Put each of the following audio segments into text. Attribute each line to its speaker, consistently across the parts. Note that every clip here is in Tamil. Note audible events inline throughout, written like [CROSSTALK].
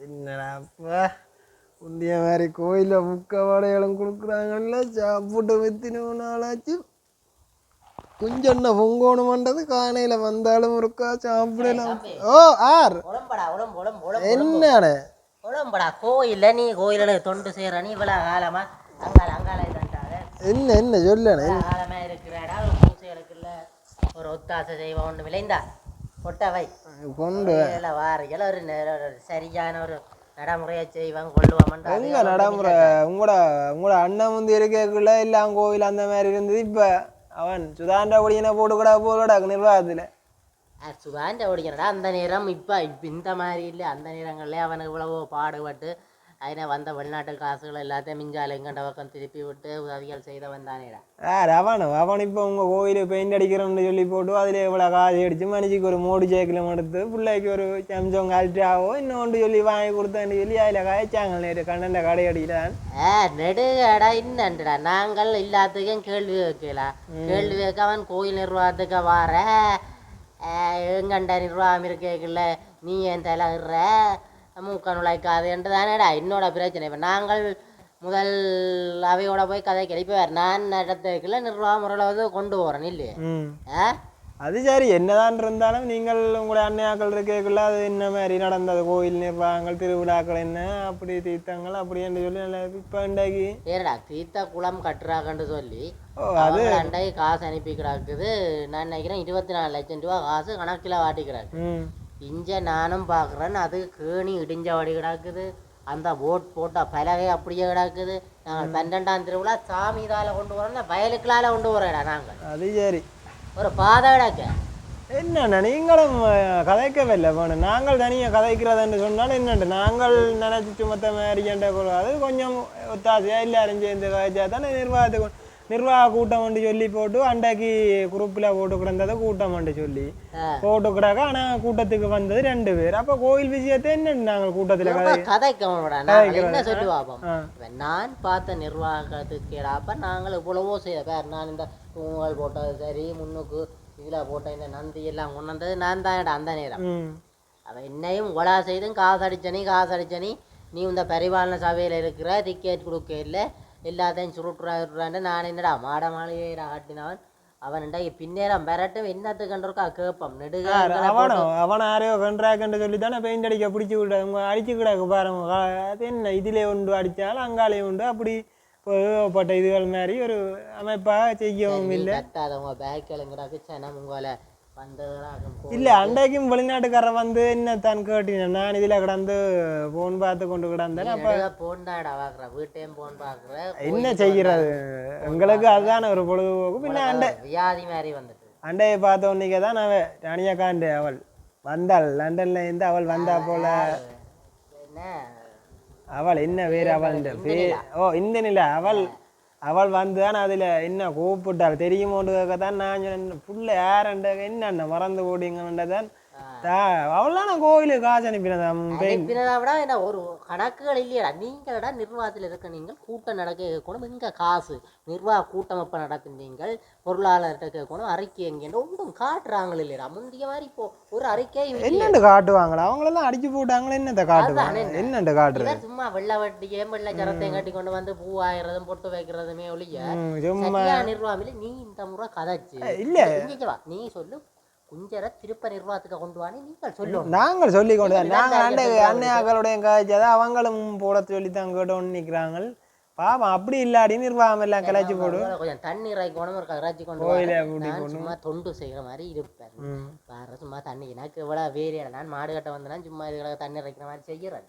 Speaker 1: என்னடா அப்பா? உண்டிய மாதிரி கோயிலில் முக்க வடைகளும் கொடுக்குறாங்கல்ல சாப்பிட்டு வித்தினு நாளாச்சு. கொஞ்சம் பொங்கோணுமன்றது காணையில் வந்தாலும் இருக்கா சாப்பிடலாம். ஓ ஆர். என்னண்ணே
Speaker 2: உடம்படா கோயில்ல நீ கோயில தொண்டு செய்யற நீ இவ்வளவு காலமா அங்கால அங்கால இதுன்ட்டாங்க
Speaker 1: என்ன என்ன
Speaker 2: இவ்வளவு காலமா இருக்கிறாடா ஒரு பூசைகளுக்கு இல்ல ஒரு ஒத்தாசை செய்வ ஒண்ணு விளைந்தா கொட்டவை
Speaker 1: கொண்டு
Speaker 2: வாரிகள் ஒரு சரியான ஒரு நடைமுறையை செய்வாங்க கொள்ளுவாமன்றா
Speaker 1: எங்க நடைமுறை? உங்களோட உங்களோட அண்ணன் வந்து இருக்கக்குள்ள எல்லாம் கோவில் அந்த மாதிரி இருந்தது இப்ப அவன் சுதாண்ட ஒடியனை போட்டு கூட போலடா நிர்வாகத்துல.
Speaker 2: சுகாண்ட ஓடிக்கிறடா அந்த நேரம் இப்போ இப்போ இந்த மாதிரி இல்லை அந்த நேரங்கள்லேயே அவனுக்கு இவ்வளவோ பாடுபட்டு வந்த வெளிநாட்டு காசுகள் எல்லாத்தையும் மிஞ்சால எங்கண்ட பக்கம் திருப்பி விட்டு உதவிகள் செய்தவன் தானேடா
Speaker 1: யார் அவன் அவன் இப்போ உங்க கோயிலு பெயிண்ட் அடிக்கிறோம்னு சொல்லி போட்டு அதுல இவ்வளோ காசு அடிச்சு மனுஷிக்கு ஒரு மோடு சேக்கிலம் எடுத்து பிள்ளைக்கு ஒரு சம்சம் கல்ட்டாவோ இன்னொன்று சொல்லி வாங்கி கொடுத்தான்னு சொல்லி அதில் காய்ச்சாங்க நேற்று கண்ணண்ட கடை அடிக்கிறான்
Speaker 2: ஏ நெடுகடா இன்னன்றடா நாங்கள் எல்லாத்துக்கும் கேள்வி வைக்கலாம் கேள்வி வைக்க அவன் கோயில் நிர்வாகத்துக்கு வார எங்கண்ட நிர்வாகம் இருக்கல நீ ஏன் தலைகிற மூக்க நுழைக்காது என்று தானேடா என்னோட பிரச்சனை. இப்போ நாங்கள் முதல் அவையோட போய் கதை கிடைப்பார் நான் நடத்துக்குள்ள நிர்வாக முறையில் வந்து கொண்டு போகிறேன் இல்லையே?
Speaker 1: அது சரி என்னதான் இருந்தாலும் நீங்கள் உங்களுடைய அண்ணையாக்கள் இருக்கக்குள்ள அது என்ன மாதிரி நடந்தது? கோயில் நிர்வாகங்கள் திருவிழாக்கள் என்ன? அப்படி தீர்த்தங்கள் அப்படி என்று சொல்லி நல்லா இப்போ இன்றைக்கு
Speaker 2: ஏடா தீர்த்த குளம் கட்டுறாங்கன்னு சொல்லி அவங்க அண்டைக்கு காசு அனுப்பி கிடக்குது நான் நினைக்கிறேன் இருபத்தி நாலு லட்சம் ரூபா காசு கணக்கில் வாட்டி இஞ்ச நானும் பார்க்குறேன் அது கேணி இடிஞ்ச வடி கிடக்குது. அந்த போட் போட்ட பலகை அப்படியே கிடக்குது. நாங்கள் பன்னெண்டாம் திருவிழா சாமி இதால் கொண்டு வரோம் வயலுக்களால் கொண்டு வரோடா நாங்கள்
Speaker 1: அது சரி.
Speaker 2: ஒரு பாதை கிடக்கு.
Speaker 1: என்னண்ணா நீங்களும் அஹ், கதைக்கவே இல்லை. போன நாங்கள் தனியாக கதைக்கிறதுன்னு சொன்னாலும் என்னண்டு? நாங்கள் நினைச்சிட்டு மொத்த மாதிரி அது கொஞ்சம் ஒத்தாசையாக எல்லாரும் சேர்ந்து கதைச்சா தானே நிர்வாகத்துக்கு நிர்வாக கூட்டம் ஒன்று சொல்லி போட்டு அண்டைக்கு குரூப்பில் போட்டு கிடந்ததை கூட்டம் ஒன்று சொல்லி. போட்டு கிடக்க ஆனால் கூட்டத்துக்கு வந்தது ரெண்டு பேர். அப்போ கோயில் விஷயத்தை என்ன நாங்கள் கூட்டத்தில் கதை
Speaker 2: கதைக்க நான் பார்த்த நிர்வாகத்துக்கு அப்ப நாங்கள் இவ்வளவோ செய்ய பேர். நான் இந்த தூங்கல் போட்டது சரி முன்னுக்கு இதில் போட்ட இந்த நந்தி எல்லாம் கொண்டு வந்தது நான் தான் அந்த நேரம். அவன் என்னையும் கொலா செய்தும் காசு அடிச்சனி காசு அடிச்சனி. நீ இந்த பரிபாலன சபையில் இருக்கிற டிக்கெட் கொடுக்க இல்லை. எல்லாத்தையும் சுருட்டுறான்னு நான் என்னடா மாட மாளிகையை ஆட்டினவன் அவன்டா பின்னேரம் பெறட்டும் என்னத்துக்கு கண்டிருக்கா? கேட்போம் நெடுக
Speaker 1: அவனோ அவன் யாரையோ கண்ட்ராக்ட் சொல்லி தானே பெயிண்ட் அடிக்க பிடிச்சி விட அடிச்சு கிடக்கு பாருங்க அது என்ன இதிலே உண்டு அடித்தாலும் அங்காலே உண்டு. அப்படி ஏகப்பட்ட இதுகள் மாதிரி ஒரு அமைப்பாக செய்யவும் இல்லை.
Speaker 2: கத்தாதவங்க பேக்கலுங்கிறாக்கு சனம் உங்களை
Speaker 1: இல்லை அண்டைக்கும் வெளிநாட்டுக்காரன் வந்து என்ன தான் கேட்டினேன் நான் இதில் கிடந்து ஃபோன் பார்த்து கொண்டு கிடந்தேன் அப்போ
Speaker 2: போன்டாடா பாக்குற வீட்டையும் போன் பாக்குற
Speaker 1: என்ன செய்கிறது எங்களுக்கு அதுதானே ஒரு பொழுதுபோக்கு பின்ன அண்டை
Speaker 2: வியாதி மாதிரி வந்துட்டு
Speaker 1: அண்டையை பார்த்த உடனே தான் அவள் ராணியக்காண்டு அவள் வந்தாள் லண்டன்ல இருந்து அவள் வந்தா போல
Speaker 2: என்ன
Speaker 1: அவள் என்ன வேறு அவள் ஓ இந்த நிலை அவள் அவள் வந்து தான் அதில் என்ன கூப்பிட்டாள் தெரியுமோண்டு தான் நான் சொன்னேன். புள்ள யாரண்ட என்னென்ன மறந்து போடிங்கன்றதான் அவள் நான் கோயிலுக்கு காசு அனுப்பினதான்
Speaker 2: விட என்ன ஒரு கணக்குகள் இல்லையடா. நீங்களடா நிர்வாகத்தில் இருக்க நீங்கள் கூட்டம் நடக்க கேட்கணும். இங்கே காசு? நிர்வாக கூட்டமைப்பை நடத்துனீங்கள் பொருளாளர்கிட்ட கேட்கணும் அறிக்கை எங்கேன்னு ஒன்றும் காட்டுறாங்களே இல்லையடா. முந்தைய மாதிரி இப்போ ஒரு அறிக்கை இல்லையே.
Speaker 1: என்னண்டு காட்டுவாங்களா? அவங்களெல்லாம் அடிச்சு போட்டாங்களே என்னத்தை காட்டுவாங்க? என்னண்டு காட்டுறது?
Speaker 2: சும்மா வெள்ளை வட்டியும் வெள்ளை ஜரத்தையும் கட்டி கொண்டு வந்து பூ ஆயிரதும் பொட்டு வைக்கிறதுமே ஒழிய நிர்வாகம் நீ இந்த முறை கதைச்சு
Speaker 1: இல்ல.
Speaker 2: நீ சொல்லு குஞ்சரை திருப்ப நிர்வாகத்துக்கு கொண்டு நீங்கள் சொல்லும்
Speaker 1: நாங்கள் சொல்லி கொண்டு தான். நாங்கள் அண்டை அன்னையாக்களுடைய காய்ச்சதை அவங்களும் போட சொல்லி தான் கேட்டோன்னு நிற்கிறாங்க பாவம் அப்படி இல்லாடி நிர்வாகம் எல்லாம் கிளச்சி போடு.
Speaker 2: கொஞ்சம் தண்ணி இறைக்கணும் ஒரு இறைச்சி கொண்டு
Speaker 1: கோயிலை
Speaker 2: நான் சும்மா தொண்டு செய்யற மாதிரி இருப்பேன்.
Speaker 1: ம்.
Speaker 2: வேற சும்மா தண்ணி எனக்கு இவ்வளவு வேறியடா நான் மாடு கட்ட வந்தேன்னா சும்மா இதுகளை தண்ணி இறைக்கிற மாதிரி செய்யறேன்.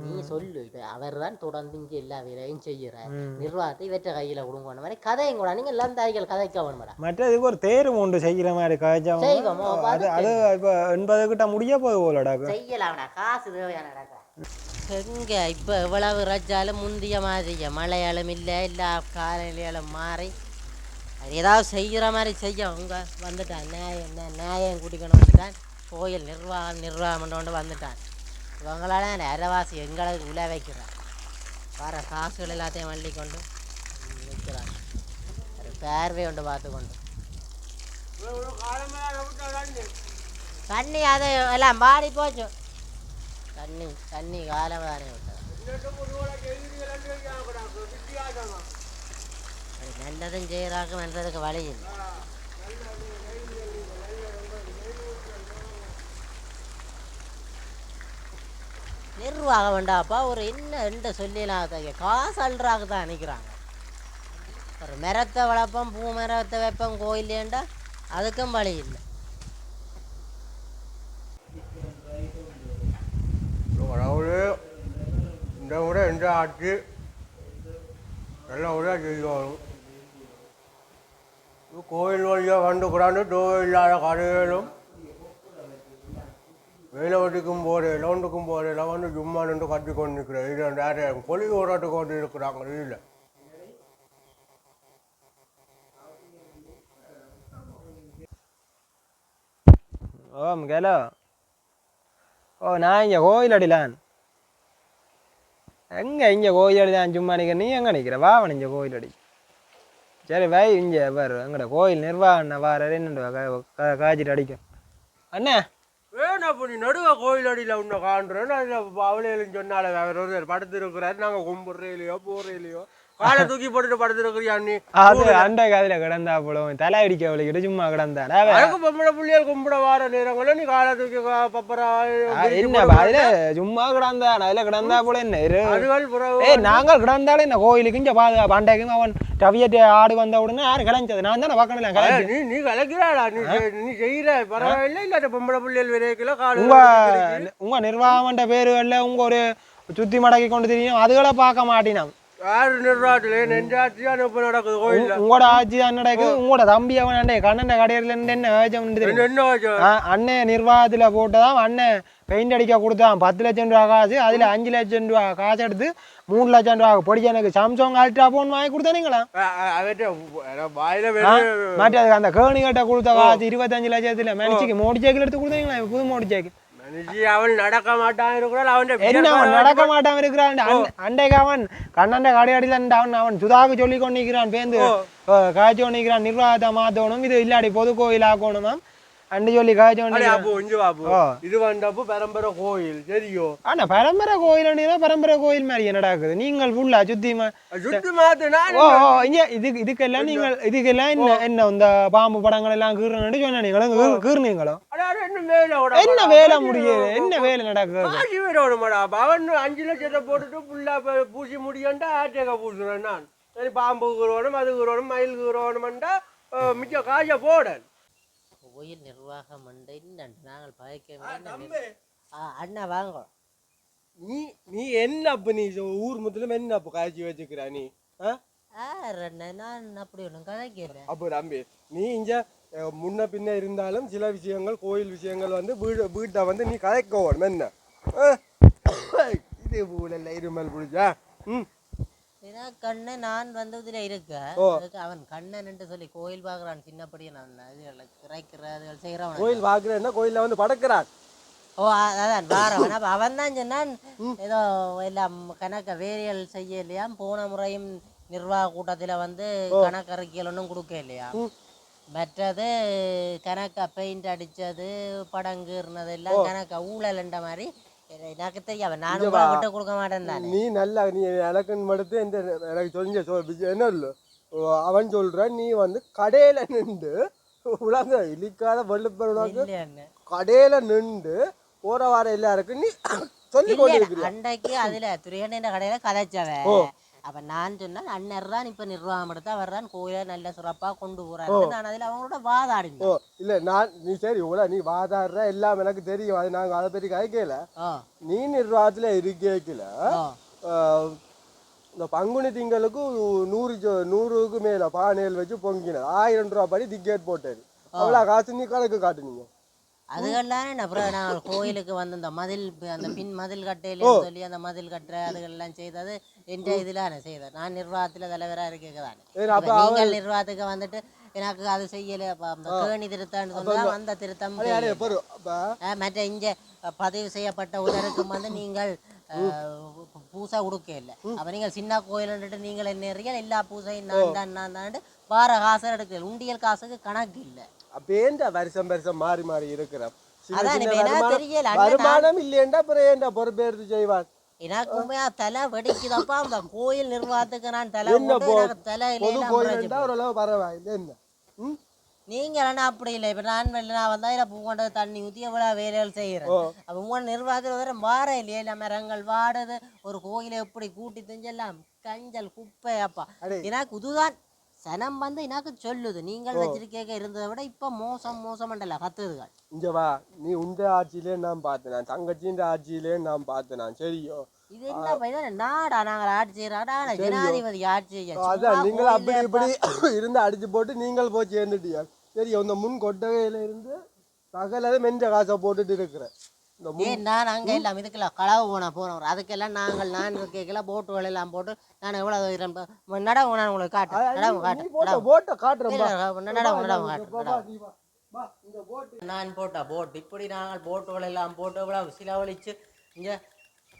Speaker 2: நீ சொல்லு. இப்ப அவர் தான் தொடர்ந்து இங்க எல்லா வேலையும் செய்யற. நிர்வாகத்தை இவற்றை கையில கொடுங்க மாதிரி கதையும் கூட நீங்க எல்லாம் தாய்கள் கதைக்க வேணுமாடா
Speaker 1: மற்றதுக்கு ஒரு தேர்வு உண்டு செய்கிற மாதிரி
Speaker 2: ஓ,
Speaker 1: அது அது இப்போ எண்பது கிட்ட முடிய போகுது போலடா
Speaker 2: செய்யலாம்டா. காசு தேவையானடா எங்க இப்ப எவ்வளவு இறைச்சாலும் முந்திய மாதிரி மழையாலும் இல்லை எல்லா காலநிலையாலும் மாறி அது ஏதாவது செய்கிற மாதிரி செய்ய அவங்க வந்துட்டான். நியாயம் என்ன நியாயம் கூட்டிக்கணும் வந்துட்டான் கோயில் நிர்வாகம் நிர்வாகம் கொண்டு வந்துட்டான். இவங்களால அரைவாசி எங்களுக்கு உள்ள வைக்கிறான் வர காசுகள் எல்லாத்தையும் வள்ளி கொண்டு வைக்கிறான் ஒரு பேர்வை கொண்டு பார்த்து கொண்டு. தண்ணி அது எல்லாம் மாறி போச்சு. தண்ணி தண்ணி காலவானே விட்டது. அது நல்லதும் செய்கிறாங்க நல்லதுக்கு வழி இல்லை. நிர்வாக வேண்டாப்பா ஒரு என்ன எந்த சொல்லிடலாம் காசு அல்றாக தான் நினைக்கிறாங்க. ஒரு மரத்தை வளர்ப்போம் பூ மரத்தை வைப்போம் கோயிலேண்டா அதுக்கும் வழி இல்லை.
Speaker 3: கடவுள் இந்த முறை எந்த ஆட்சி நல்ல முறையாக செய்யணும் கோயில் வழியாக வந்து கூடாண்டு டோ இல்லாத கதைகளும் வேலை வெட்டிக்கும் போதையில் ஒன்றுக்கும் போதையில் வந்து சும்மா நின்று கட்டி கொண்டு நிற்கிறேன் இது நிறைய கொலி ஓடாட்டு கொண்டு இருக்கிறாங்க இதில்
Speaker 1: ஓம் கேலோ. ஓ நான் இங்கே கோயில் அடிலான். எங்கே இங்கே கோயில் அடிதான்? சும்மா நிற்கிற நீ எங்கே நிற்கிற வாவன் இங்கே கோயில் அடி. சரி வை இங்கே பாரு. எங்கட கோயில் நிர்வாகம் வார என்னண்டு காய்ச்சிட்டு அடிக்கும். அண்ணே.
Speaker 3: வேணா இப்போ நீ நடுவ கோயில் அடியில் உன்னை காண்றேன் அதில் அவளையிலும் சொன்னால வேற ஒரு படுத்து இருக்கிறாரு நாங்கள் கும்பிட்றேலையோ போடுறேலையோ காலை தூக்கி போட்டுட்டு படுத்துருக்கிறியா நீ?
Speaker 1: அது அண்டை காதில் கிடந்தா போலும். தலை அடிக்க அவளுக்கிட்ட சும்மா கிடந்தான் அவ-
Speaker 3: அதுக்கு பொம்பளை புள்ளியல் கும்பிட வார நேரங்கள நீ காலை தூக்கி பப்பரா
Speaker 1: என்ன அதுல சும்மா கிடந்தான் அதுல கிடந்தா போல என்ன? ஏய் நாங்கள் கிடந்தாலும் இந்த கோயிலுக்கு இங்க பாது பண்டைக்கும் அவன் ரவியத்தை ஆடு வந்த உடனே யாரு கிளஞ்சது. நான் தானே பார்க்கணும்
Speaker 3: நீ நீ கலக்கிறாடா நீ நீ செய்யற பரவாயில்ல இல்லாட்ட பொம்பளை புள்ளியல் விரைக்கல காலை
Speaker 1: உங்க உங்க நிர்வாகமன்ற பேருகள்ல உங்க ஒரு சுத்தி மடக்கி கொண்டு தெரியும் அதுகளை பார்க்க மாட்டினான்.
Speaker 3: யாரு நிர்வாகத்துல நெஞ்சாட்சி அனுப்ப நடக்குது கோயில்ல.
Speaker 1: உங்களோட ஆட்சி தான் நடக்குது உங்களோட தம்பி அவன் கண்ணன் கடையில இருந்து என்ன வேஜம்
Speaker 3: என்ன
Speaker 1: அண்ணன் நிர்வாகத்துல போட்டதாம் அண்ணன் பெயிண்ட் அடிக்க கொடுத்தான் பத்து லட்சம் ரூபா காசு அதுல அஞ்சு லட்சம் ரூபா காசு எடுத்து மூணு லட்சம் ரூபா பொடிக்க எனக்கு சாம்சங் அல்ட்ரா போன் வாங்கி கொடுத்தானுங்களா மற்றது அந்த கேணி கட்ட கொடுத்த காசு இருபத்தஞ்சு லட்சத்துல மனுஷிக்கு மோடி சைக்கிள் எடுத்து கொடுத்தீங்களா புது மோடி
Speaker 3: அவன் நடக்க மாட்டான் இருக்கிறாள் அவன்
Speaker 1: என்ன அவன் நடக்க மாட்டான் இருக்கிறான்? அண்ட- அண்டைக்கு அவன் கண்ணண்ட கடையடியில் அவன் அவன் சுதாக்கு சொல்லி கொண்டு நிற்கிறான் பேந்து காய்ச்சி கொண்டு நிற்கிறான் நிர்வாகத்தை மாத்தணும் இது இல்லாடி பொது கோயில் ஆக்கணுமாம் அண்டு சொல்லி காய்ச்சி கொண்டு
Speaker 3: அடே
Speaker 1: நிற்கிறான்.
Speaker 3: அப்போ இஞ்சு பாப்பு
Speaker 1: ஓ.
Speaker 3: இது வந்தப்போ பரம்பரை கோயில்
Speaker 1: ஆனா பரம்பரை கோயில் மாதிரி என்ன நடக்குது நீங்கள் ஃபுல்லா சுத்தி இதுக்கெல்லாம் நீங்கள் இதுக்கெல்லாம் என்ன என்ன இந்த பாம்பு படங்கள் எல்லாம் கீறணும்னு சொன்ன நீங்களும்
Speaker 3: என்ன வேலை
Speaker 1: முடியுது என்ன வேலை நடக்குது
Speaker 3: காசு அவன் அஞ்சு லட்சத்தை போட்டுட்டு ஃபுல்லா பூசி முடியண்டா ஆட்டேக்க பூசுறேன் நான் சரி பாம்பு கூறணும் அது கூறணும் மயில் கூறணும்டா மிச்ச காசை போடன்
Speaker 2: கோயில் நிர்வாகம் மண்டை என்னண்டு நாங்கள் பயக்க அண்ணா வாங்க.
Speaker 3: நீ நீ என்ன அப்ப நீ ஊர் முத்திலும் என்ன அப்ப காய்ச்சி வச்சுக்கிற நீ?
Speaker 2: நான் அப்படி ஒன்றும் கதைக்கல
Speaker 3: அப்போ தம்பி நீ இங்க முன்ன பின்ன இருந்தாலும் சில விஷயங்கள் கோயில் விஷயங்கள் வந்து வீடு வீட்டை வந்து நீ கதைக்கணும் என்ன? ஆ? [COUGHS] இது ஊழல்ல இருமல் பிடிச்சா? ம்?
Speaker 2: ஏன்னா கண்ணு நான் வந்து இதுல இருக்க அவன் கண்ணன் சொல்லி கோயில் பார்க்கறான் சின்னப்படியே. நான் இது கிரைக்கிற அதுகள் செய்கிறவன்
Speaker 3: கோயில் பார்க்குறேன்னா கோயிலில் வந்து படக்கிறான்.
Speaker 2: ஓ அதான் வாரவன் அப்ப அவன் தான் சொன்னான் ஏதோ எல்லாம் கணக்க வேரியல் செய்ய இல்லையா? போன முறையும் நிர்வாக கூட்டத்துல வந்து கணக்கறிக்கைகள் ஒன்றும் கொடுக்க இல்லையா? மற்றது கணக்க பெயிண்ட் அடிச்சது படம் கீறினது எல்லாம் கணக்க ஊழல்ன்ற மாதிரி எனக்கு தெரியாம நானும் விட்டு கொடுக்க மாட்டேன் தானே.
Speaker 3: நீ நல்லா நீ எனக்குன்னு மடுத்து இந்த எனக்கு தெரிஞ்ச சொல் என்ன இல்லை. அவன் சொல்றான் நீ வந்து கடையில நின்று உலக இழிக்காத வெள்ளுப்பெருனாக்கு கடையில நின்று போற வார எல்லாருக்கும் நீ சொல்லி கொண்டு இருக்கிறியா
Speaker 2: அண்டைக்கு அதுல துரியண்ணன் கடையில கதைச்சவன் அப்ப நான் சொன்னேன் அண்ணர் தான் இப்ப நிர்வாகம் எடுத்து அவர் தான் கோயிலை நல்ல சிறப்பா கொண்டு போறாரு நான் அதுல அவங்களோட வாதாடினேன்
Speaker 3: ஓ இல்ல நான் நீ சரி உல நீ வாதாடுற எல்லாம் எனக்கு தெரியும். அது நாங்க அதை பற்றி கேட்கல நீ நிர்வாகத்துல இருக்கேக்கல
Speaker 2: ஓ
Speaker 3: இந்த பங்குனி திங்களுக்கு நூறு நூறுக்கு மேல பானையில் வச்சு பொங்கினது. ஆயிரம் ரூபா படி டிக்கெட் போட்டாரு அவ்வளோ காசு நீ கணக்கு காட்டுனீங்க.
Speaker 2: அதுகள்லாம் அப்புறம் நான் கோயிலுக்கு வந்து இந்த மதில் அந்த பின் மதில் கட்டையில சொல்லி அந்த மதில் கட்டுற அதுகள்லாம் செய்தது எந்த இதுல நான் செய்தேன். நான் நிர்வாகத்துல தலைவரா இருக்கேன் தானே
Speaker 3: ஏன்னா அப்ப
Speaker 2: இப்ப நீங்கள் நிர்வாகத்துக்கு வந்துட்டு எனக்கு அது செய்யல கேணி திருத்தம்னு சொன்னா அந்த திருத்தம் மற்ற இங்க பதிவு செய்யப்பட்ட உதருக்கும் வந்து நீங்கள் பூசை கொடுக்க இல்லை. அப்ப நீங்கள் சின்ன கோயில்ன்ட்டு நீங்கள் என்ன எல்லா பூசையும் நான் தான் நான் தான் வார காசு எடுக்கல. உண்டியல் காசுக்கு கணக்கு இல்லை.
Speaker 3: அப்பேந்த வருஷம் வருஷம் மாறி மாறி இருக்கிற. சின்ன
Speaker 2: அதான்
Speaker 3: சின்ன
Speaker 2: இப்ப எனக்கு
Speaker 3: வருமானம் இல்லையண்டா அப்புறம் ஏன்டா பொறுப்பேற்று செய்வான்
Speaker 2: எனக்கு உண்மையா தலை வெடிக்குதப்பா அந்த கோயில் நிர்வாகத்துக்கு நான் தலை
Speaker 3: பொது கோயில் ஓரளவு பரவாயில்லை என்ன? ம்?
Speaker 2: நீங்க என்ன அப்படி இல்லை. இப்ப நான் வெளில நான் வந்தா இதில் பூ கொண்டு வந்து தண்ணி ஊற்றி எவ்வளோ வேலைகள் செய்கிறேன். அப்போ உங்களோட நிர்வாகத்தில் வேற வார இல்லையே இல்லை மரங்கள் வாடுது ஒரு கோயிலை எப்படி கூட்டி செஞ்செல்லாம் கஞ்சல் குப்பை அப்பா. எனக்கு இதுதான் சனம் வந்து எனக்கு சொல்லுது. நீங்கள் வச்சிருக்க இருந்ததை விட இப்போ மோசம் மோசம் கத்துதுகள்.
Speaker 3: இங்க வா. நீ உண்ட ஆட்சியிலே நான் பார்த்தேன். நான் தங்கச்சின்ற ஆட்சியிலே நான் பார்த்தேன். நான் சரியோ.
Speaker 2: இது என்ன பையன்? நாடா நாங்கள் ஆட்சி செய்யறாடா ஜனாதிபதி ஆட்சி செய்ய
Speaker 3: அதான் நீங்கள் அப்படி இப்படி [COUGHS] இருந்து. அடிச்சு போட்டு நீங்கள் போய் சேர்ந்துட்டீங்க சரி இந்த முன் கொட்டகையில இருந்து சகல மெஞ்ச காசை போட்டுட்டு இருக்கிறேன். இந்த முன்
Speaker 2: ஏன் நான் அங்கே எல்லாம் இதுக்கெல்லாம் களவு போன போனோம் அதுக்கெல்லாம் நாங்கள் நான் இருக்கைக்கெல்லாம் போட்டுகள் எல்லாம் போட்டு நான் எவ்வளோ நடவு நான் உங்களுக்கு காட்டுறேன் நடவு காட்டுறேன்
Speaker 3: போட்ட காட்டுறேன்
Speaker 2: நடவு நடவு காட்டுறேன் நான் போட்ட போட் இப்படி நாங்கள் போட்டுகள் எல்லாம் போட்டு இவ்வளோ சிலவழிச்சு இங்கே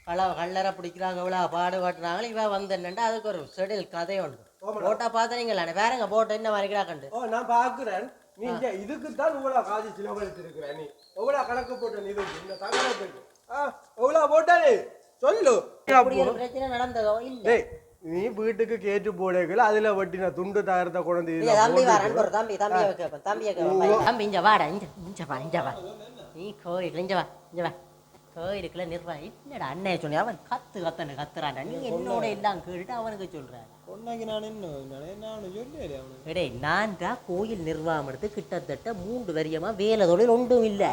Speaker 2: கள கல்லறை பிடிக்கிறாங்க இவ்வளோ பாடுபட்டுறாங்க இவ வந்து என்னண்டா அதுக்கு ஒரு செடில் கதை உண்டு. போட்டா பார்த்துறீங்களா வேறங்க போட்டு என்ன மாதிரி கிடக்கண்டு
Speaker 3: ஓ நான் பாக்குறேன். நீ இங்க இதுக்கு தான் இவ்வளவு காசு செலவழித்திருக்கிற நீ. எவ்வளவு கணக்கு போட்ட நீ இந்த தகவலுக்கு எவ்வளவு போட்ட நீ. சொல்லு.
Speaker 2: பிரச்சனை நடந்ததோ இல்லை.
Speaker 3: நீ வீட்டுக்கு கேட்டு போடல அதுல வட்டின துண்டு தகரத்தை கொண்டு
Speaker 2: இல்ல, தம்பி வரேன் தம்பி தம்பியை கேட்பேன் தம்பியை கேட்பேன். தம்பி இங்க வாடா இங்க இங்க வா இங்க வா. நீ கோயில் இங்க வா இங்க வா. கோயிலுக்குள்ள நிர்வாகி என்னடா அண்ணே சொல்லி அவன் கத்து கத்தன்னு கத்துறான்டா நீ என்னோட எல்லாம் கேட்டுட்டு அவனுக்கு சொல்ற
Speaker 1: பொண்ணைக்கு நான் என்ன சொல்லி
Speaker 2: எடே நான் தான் கோயில் நிர்வாகம் எடுத்து கிட்டத்தட்ட மூன்று வரியமா வேலை தொழில் ஒன்றும் இல்லை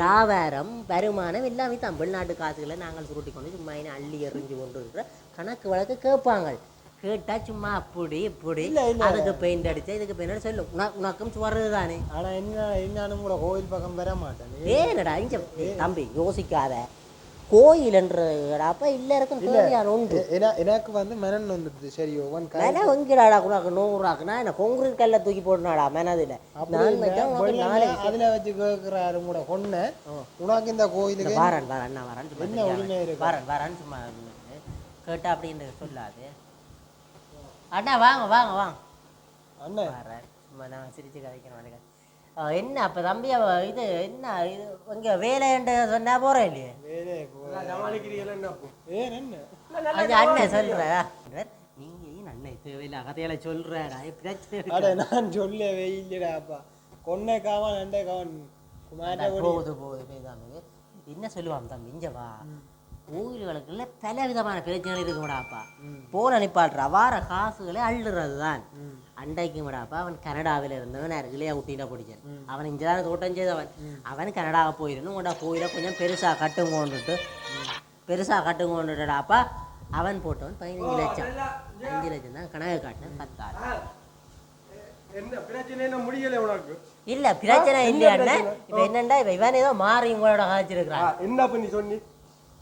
Speaker 2: வியாபாரம் வருமானம் எல்லாமே தான் வெளிநாட்டு காசுகளை நாங்கள் சுருட்டி கொண்டு சும்மா என்ன அள்ளி எறிஞ்சு கொண்டு இருக்கிற கணக்கு வழக்கு கேட்பாங்க கேட்டா சும்மா அப்படி இப்படி. அதுக்கு பெயிண்ட் அடிச்சா இதுக்கு பெயிண்ட் அடிச்சா உனக்கு உனக்கும் சுவர்றது தானே.
Speaker 1: ஆனா என்ன என்னன்னு கூட கோயில் பக்கம் வர மாட்டேன்.
Speaker 2: ஏனடா இங்க தம்பி யோசிக்காத. கோயில்ன்றப்ப இல்ல இருக்கும் தேவையான உண்டு?
Speaker 1: என- எனக்கு வந்து மனன் வந்துடுது. சரி ஒன்
Speaker 2: மென எங்கிடாடா உனக்கு நூறுராக்குனா என்ன கொங்குரு கல்ல தூக்கி போடனாடா மெனதில்
Speaker 1: அதுல வச்சு கேக்குறாரு கூட பொண்ணு. உனக்கு இந்த கோயிலுக்கு
Speaker 2: வாரன் வாரன் வாரன்
Speaker 1: என்ன?
Speaker 2: வாரன் வாரன் சும்மா. கேட்டா அப்படின்னு சொல்லாது. அண்ணா வாங்க வாங்க வாங்க.
Speaker 1: அண்ணன்
Speaker 2: சும்மா நான் சிரிச்சு. ஆ, என்ன அப்ப தம்பி இது என்ன இது இங்க வேலைன்ட்டு சொன்னா போறேன் இல்லையே? அது அண்ணன் சொல்ற. நீங்க ஏன் அண்ணன் தேவையில்ல கதையில சொல்றடா பிரச்சனை
Speaker 1: நான் சொல்லவே இல்லைடா அப்பா. கொன்னை காவன் அண்டை காவன்
Speaker 2: போகுது போகுது என்ன சொல்லுவான் தம்பி? இங்க வா. கோயில்களுக்குள்ள பல விதமான பிரச்சனைகள் இருக்குமடாப்பா போன அனுப்பாடுறா வார காசுகளை அள்ளுறது தான் அண்டைக்கு மடாப்பா அவன் கனடாவில் இருந்தவன் இளைய ஊட்டியில பிடிச்சான். அவன் இங்கே தான் தோட்டம் செய்தவன். அவன் கனடாவை போயிருந்து உங்கள்டா கோயிலை கொஞ்சம் பெருசாக கட்டும் கொண்டுட்டு பெருசாக கட்டும் கொண்டுட்டாப்பா அவன் போட்டவன் பதினஞ்சு லட்சம். அஞ்சு லட்சம் தான் கணக்கு காட்டினேன்
Speaker 3: உனக்கு?
Speaker 2: இல்ல பிரச்சனை இல்லையாண்ணே இப்ப என்னண்டா இப்ப இவன் ஏதோ மாறி உங்களோட காய்ச்சிருக்கிறான்.
Speaker 3: என்ன பண்ணி சொன்னி?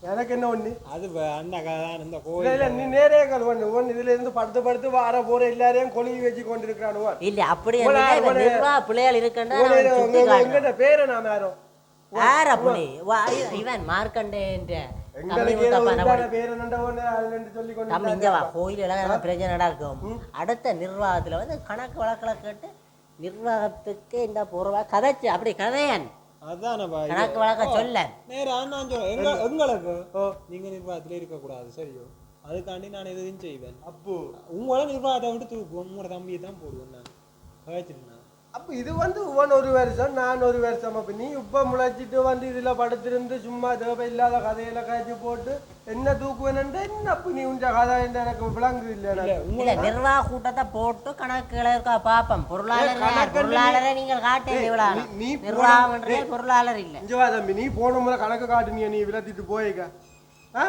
Speaker 3: எனக்கு என்ன ஒண்ணு?
Speaker 1: அது இந்த
Speaker 3: இல்ல
Speaker 1: கோயில்
Speaker 3: இல்ல நீ நேரே கால் பண்ணு ஒன் இதுல இருந்து படுத்து படுத்து வார போற எல்லாரையும் கொழுவி வச்சு கொண்டிருக்கிறானுவன்
Speaker 2: இல்ல அப்படி பிள்ளைகள் இருக்கண்டா நான்
Speaker 3: எங்கிட்ட பேரை நாம யாரும்
Speaker 2: யார் அப்படி? இவன் நடக்கும். அடுத்த நிர்வாகத்துல வந்து கணக்கு வழக்கில் கேட்டு நிர்வாகத்துக்கு இந்த பொருவா கதைச்சு அப்படி கதையன்.
Speaker 1: அதானப்பா இது.
Speaker 2: கணக்கு வழக்க சொல்ல.
Speaker 1: நேரா நான் எங்க எங்களுக்கு? நீங்க நிர்வாகத்துல இருக்க கூடாது சரியோ. அதுக்காண்டி நான் எதுவும் செய்வேன்.
Speaker 3: அப்போ.
Speaker 1: உங்களோட நிர்வாகத்தை விட்டு தூக்குவோம். உங்களோட தம்பியை தான் போடுவேன் நான். கழிச்சிருந்தேன்
Speaker 3: அப்ப இது வந்து உன் ஒரு வருஷம் நான் ஒரு வருஷம். அப்ப நீ இப்ப முளைச்சிட்டு வந்து இதுல படுத்திருந்து சும்மா தேவை இல்லாத கதையில காய்ச்சி போட்டு என்ன தூக்குவேன்னு என்ன நீ உண்ட கதை எனக்கு விளங்கு இல்ல.
Speaker 2: இல்ல நிர்வாக கூட்டத்தை போட்டு கணக்குகளை இருக்கா பாப்போம். பொருளாளர்? பொருளாளரை நீங்கள் காட்டே இவ்வளவு
Speaker 3: நீ-
Speaker 2: நிர்வாகம் என்றே பொருளாளர் இல்ல.
Speaker 3: இங்க வா தம்பி நீ போன முறை கணக்கு காட்டுனிய நீ விளத்திட்டு போயிக்க. ஆ?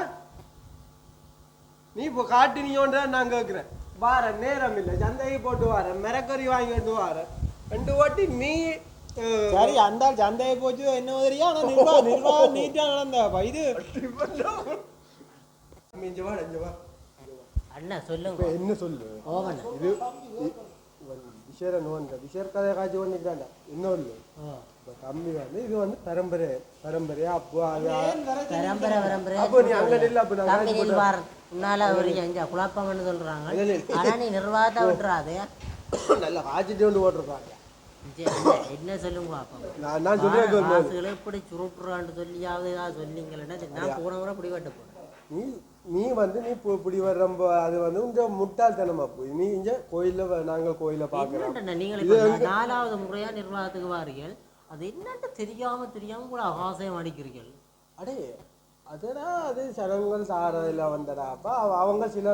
Speaker 3: நீ இப்போ காட்டுனியோன்ற நான் கேட்கிறேன் வார நேரம் இல்லை சந்தைக்கு போட்டு வாரேன் மிரக்கறி வாங்கிட்டு வாரேன் ரெண்டு வாட்டி நீ
Speaker 1: சரி அந்த சந்தையை போச்சு என்ன மாதிரியா? நிர்வாகம் நிர்வாகம் நீட்டா நடந்தாப்பா இது
Speaker 3: தம்பி, இங்க வா இங்க வா
Speaker 2: அண்ணா சொல்லுங்க.
Speaker 3: என்ன சொல்லு?
Speaker 2: ஓவன்.
Speaker 3: இது கதை காட்சி இப்போ தம்பி வந்து இது வந்து பரம்பரை பரம்பரையா? அப்போ அது
Speaker 2: பரம்பரை பரம்பரை.
Speaker 3: அப்போ நீ அங்க நில்லு அப்போ நான்
Speaker 2: தம்பி நீ பாரு. உன்னால ஒரு எங்க குழப்பம்னு சொல்றாங்க.
Speaker 3: இல்ல, இல்ல.
Speaker 2: ஆனா நீ நிர்வாகத்தை விட்டுறாது.
Speaker 3: நல்லா காய்ச்சிட்டு
Speaker 2: இங்க என்ன- சொல்லுங்க
Speaker 3: நான் சொல்றேன்
Speaker 2: எப்படி சுருட்டுறான்னு சொல்லியாவது ஏதாவது சொன்னீங்களேன்னா நான் போன முறை போனேன்
Speaker 3: நீ நீ வந்து நீ இப்போ இப்படி வர்றப்போ அது வந்து கொஞ்சம் முட்டாள்தனமா போய். நீ இங்க கோயில்ல நாங்கள் கோயில பாக்குறோம்.
Speaker 2: நீங்கள் நாலாவது முறையா நிர்வாகத்துக்கு வாரீர்கள். அது என்னன்னு தெரியாம தெரியாம கூட ஆசையம் அடிக்கிறீர்கள்?
Speaker 3: அடே அதடா அது சனங்கள் சாரதில் வந்தடா. அப்ப அவ- அவங்க சில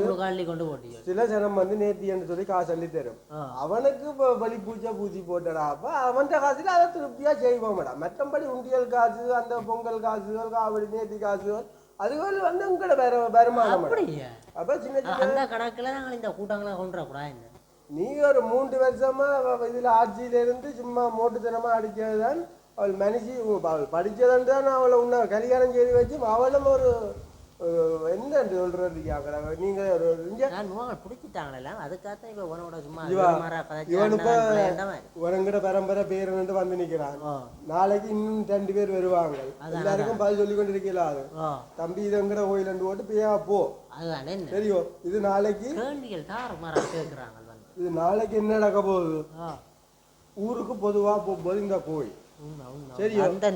Speaker 2: முழுகாலி கொண்டு போட்டீர்கள்.
Speaker 3: சில சனம் வந்து நேத்தி என்று சொல்லி காசு அள்ளி தரும். அவனுக்கு இப்போ பலி பூஜை பூஜி போட்டடா. அப்ப அவன் காசுல அதை திருப்தியா செய்வோம்டா. மற்றபடி உண்டியல் காசு அந்த பொங்கல் காசுகள் காவடி நேத்தி காசுகள் அதுகள் வந்து உங்களோட வேற வருமானம்
Speaker 2: அப்படியா?
Speaker 3: அப்ப சின்ன சின்ன
Speaker 2: அந்த கணக்குல நாங்கள் இந்த கூட்டங்களை கொண்டு என்ன
Speaker 3: நீ ஒரு மூன்று வருஷமா இதுல ஆட்சியில இருந்து சும்மா மோட்டுத்தனமா அடிக்கிறது தான் அவள் மனுஷி அவள் படிச்சதுன்னு தான் அவளை உன்ன கல்யாணம் செய்து வச்சு அவளும் ஒரு என்ன சொல்றது கேக்குறா. நீங்க ஒரு இங்க
Speaker 2: நான் நோங்கள் பிடிச்சிட்டாங்களே அதுக்காகத்தான் இப்போ உனோட சும்மா
Speaker 3: இவா,
Speaker 2: மாறா கதைச்சு
Speaker 3: இவன் இப்ப
Speaker 2: அண்ணன் பிள்ளைன்ற மாதிரி.
Speaker 3: உரங்கிற பரம்பரை வந்து நிக்கிறான். நாளைக்கு இன்னும் ரெண்டு பேர் வருவாங்க. எல்லாருக்கும் பதில் சொல்லி கொண்டு தம்பி இதங்கிற கோயில் போட்டு பேயா போ தெரியும். இது நாளைக்கு இது நாளைக்கு என்ன நடக்க போகுது? ஊருக்கு பொதுவா போகும்போது இந்த கோயில்.
Speaker 2: உண்மை
Speaker 3: சரியோ?
Speaker 2: அந்த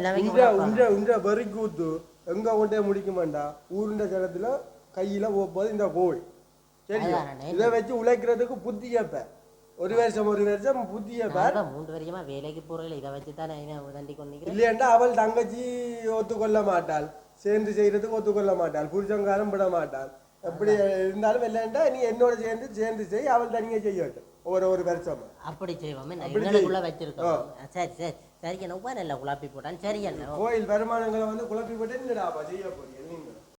Speaker 3: எங்க கொண்டே முடிக்க மாட்டா ஊருண்ட ஜனத்துல கையில போகும்போது இந்த கோயில் சரியோ. இதை வச்சு உழைக்கிறதுக்கு புத்தி கேப்ப ஒரு வருஷம் ஒரு வருஷம் புத்தி கேப்ப
Speaker 2: நாங்க மூன்று வரைக்குமா வேலைக்கு போறதில்ல இதை வச்சு தானே தண்டி கொண்டிருக்கிறேன்.
Speaker 3: இல்லையாண்டா அவள் தங்கச்சி ஒத்துக்கொள்ள மாட்டாள். சேர்ந்து செய்யறதுக்கு ஒத்துக்கொள்ள மாட்டாள். புருஷங்காரம் விட மாட்டாள். எப்படி இருந்தாலும் இல்லைண்டா நீ என்னோட சேர்ந்து சேர்ந்து செய். அவள் தனியா செய்யட்டும் ஒரு ஒரு வருஷம்
Speaker 2: அப்படி செய்வோம். வச்சிருக்கோம். சரி சரி. சரி என்ன உப்பா நல்ல குழப்பி போட்டான்? சரி என்ன?
Speaker 3: கோயில் வருமானங்களை வந்து குழப்பி போட்டு என்னடா செய்ய போறீங்க